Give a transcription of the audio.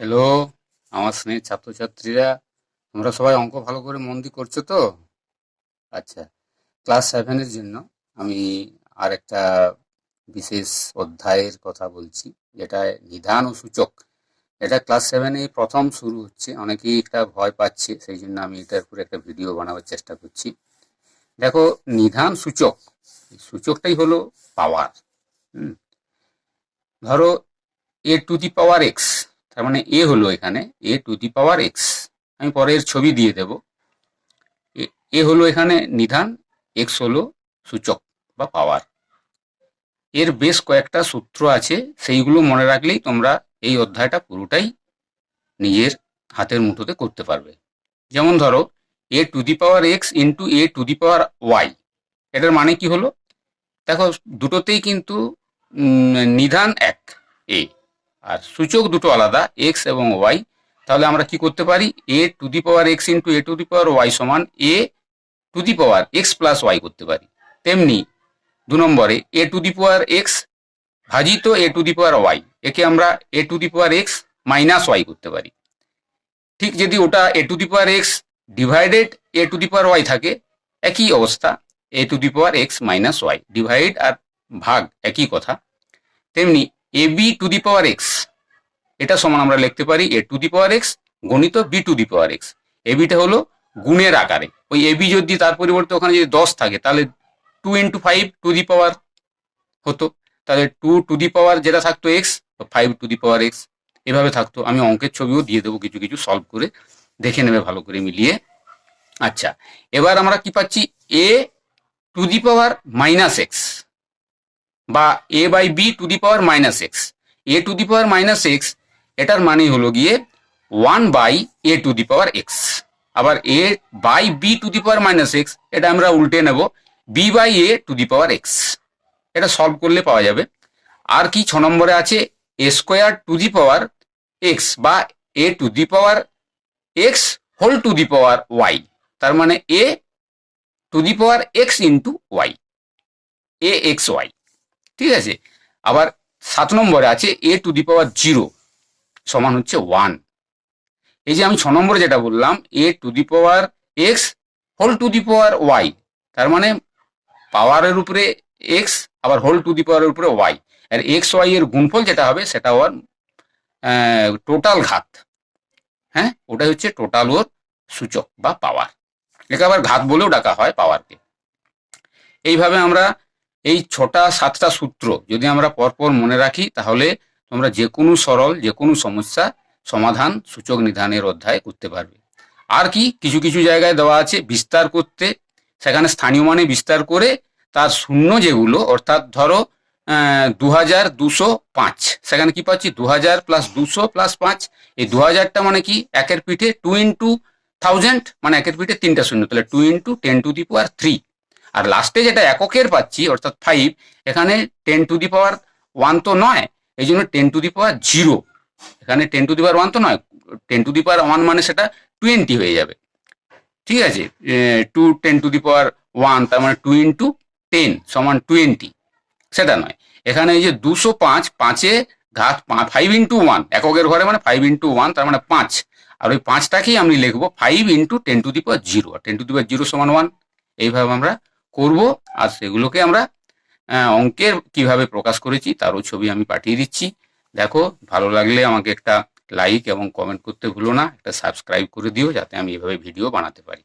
Hello আমার স্নেহ ছাত্রছাত্রীরা, তোমরা সবাই অঙ্ক ভালো করে মন দিয়ে করছ তো? আচ্ছা ক্লাস সেভেনের জন্য আমি আর একটা বিশেষ অধ্যায়ের কথা বলছি, যেটা নিধান ও সূচক। এটা ক্লাস সেভেনে প্রথম শুরু হচ্ছে, অনেকেই একটা ভয় পাচ্ছে, সেই জন্য আমি এটার উপরে একটা ভিডিও বানাবার চেষ্টা করছি। দেখো, নিধান সূচক সূচকটাই হলো পাওয়ার হুম? ধরো এ টু দি পাওয়ার এক্স তার মানে এ হলো এখানে এ টু দি পাওয়ার এক্স আমি পরে এর ছবি দিয়ে দেব। এ- হলো এখানে নিধান এক্স হলো সূচক বা পাওয়ার এর বেশ কয়েকটা সূত্র আছে, সেইগুলো মনে রাখলেই তোমরা এই অধ্যায়টা পুরোটাই নিজের হাতের মুঠোতে করতে পারবে। যেমন ধরো a to the power x into a to the power y এটার মানে কি হলো? দেখো, দুটোতেই কিন্তু নিধান এক এ আর সূচক দুটো আলাদা এক্স এবং ওয়াই তাহলে আমরা কি করতে পারি? A to the power x into a to the power y সমান a to the power x plus y করতে পারি। তেমনি দু নম্বরে এ টু দি পাওয়ার এক্স ভাজিত এ টু দি পাওয়ার ওয়াই একে আমরা a to the power x minus y করতে পারি। ঠিক যদি ওটা a to the power x divided a to the power y থাকে, একই অবস্থা a to the power x minus y divide আর ভাগ একই কথা। তেমনি a b to the power x এটা সমান আমরা লিখতে পারি a to the power x গণিত b to the power x a beta হলো গুণের আকারে। ওই এ বি যদি তার পরিবর্তে ওখানে যদি দশ থাকে, তাহলে two into five to the power হতো। তাহলে টু টু দি পাওয়ার যেটা থাকতো x five to the power x এভাবে থাকতো। আমি অঙ্কের ছবিও দিয়ে দেবো, কিছু কিছু সলভ করে দেখে নেবে, ভালো করে মিলিয়ে। আচ্ছা এবার আমরা কি পাচ্ছি? A to the power minus x বা a by b to the power minus x a to the power minus x এটার মানে হলো গিয়ে one by a to the power x আবার a by b to the power minus x এটা আমরা উল্টে নেব b by a to the power x এটা সলভ করলে পাওয়া যাবে। আর কি ছ নম্বরে আছে? A square to the power x বা a to the power x whole to the power y তার মানে a to the power x into y a x y ঠিক আছে? আবার সাত নম্বরে আছে এ টু দি পাওয়ার জিরো সমান হচ্ছে ওয়ান এই যে আমি ছ নম্বরে যেটা বললাম a to the power x whole to the power y তার মানে পাওয়ারের উপরে এক্স আবার হোল টু দি পাওয়ারের উপরে ওয়াই আর এক্স ওয়াই এর গুণফল যেটা হবে, সেটা ওর টোটাল ঘাত। হ্যাঁ? ওটাই হচ্ছে টোটাল ওর সূচক বা পাওয়ার একে আবার ঘাত বলেও ডাকা হয় পাওয়ারকে এইভাবে আমরা এই ছটা, সাতটা সূত্র যদি আমরা পরপর মনে রাখি, তাহলে তোমরা যে কোনো সরল যে কোনো সমস্যা সমাধান সূচক নিধানের অধ্যায় করতে পারবে। আর কি? কিছু কিছু জায়গায় দেওয়া আছে বিস্তার করতে। সেখানে স্থানীয় মানে বিস্তার করে তার শূন্য যেগুলো, অর্থাৎ ধরো দু হাজার দুশো পাঁচ। সেখানে কি পাচ্ছি? দু হাজার প্লাস দুশো প্লাস পাঁচ। এই দু হাজারটা মানে কি? একের পিঠে টু ইন্টু থাউজেন্ড মানে একের পিঠে তিনটা শূন্য। তাহলে two into ten to the power three আর লাস্টে যেটা এককের পাচ্ছি, অর্থাৎ ফাইভ এখানে ten to the power one তো নয় এই জন্য ten to the power zero এখানে ten to the power one তো নয় ten to the power one মানে সেটা টোয়েন্টি হয়ে যাবে। ঠিক আছে? Two ten to the power one তার মানে টু ইন্টু টেন সমান টোয়েন্টি সেটা নয়। এখানে এই যে দুশো পাঁচ, পাঁচে ঘাত ফাইভ ইন্টু ওয়ান এককের ঘরে মানে ফাইভ ইন্টু ওয়ান তার মানে পাঁচ। আর ওই পাঁচটাকেই আমি লিখব five into ten to the power zero ten to the power zero সমান ওয়ান এইভাবে আমরা করব, আর সেগুলোকে আমরা অঙ্কের কীভাবে প্রকাশ করেছি তারও ছবি আমি পাঠিয়ে দিচ্ছি। দেখো, ভালো লাগলে আমাকে একটা লাইক এবং কমেন্ট করতে ভুলো না, একটা সাবস্ক্রাইব করে দিও যাতে আমি এভাবে ভিডিও বানাতে পারি।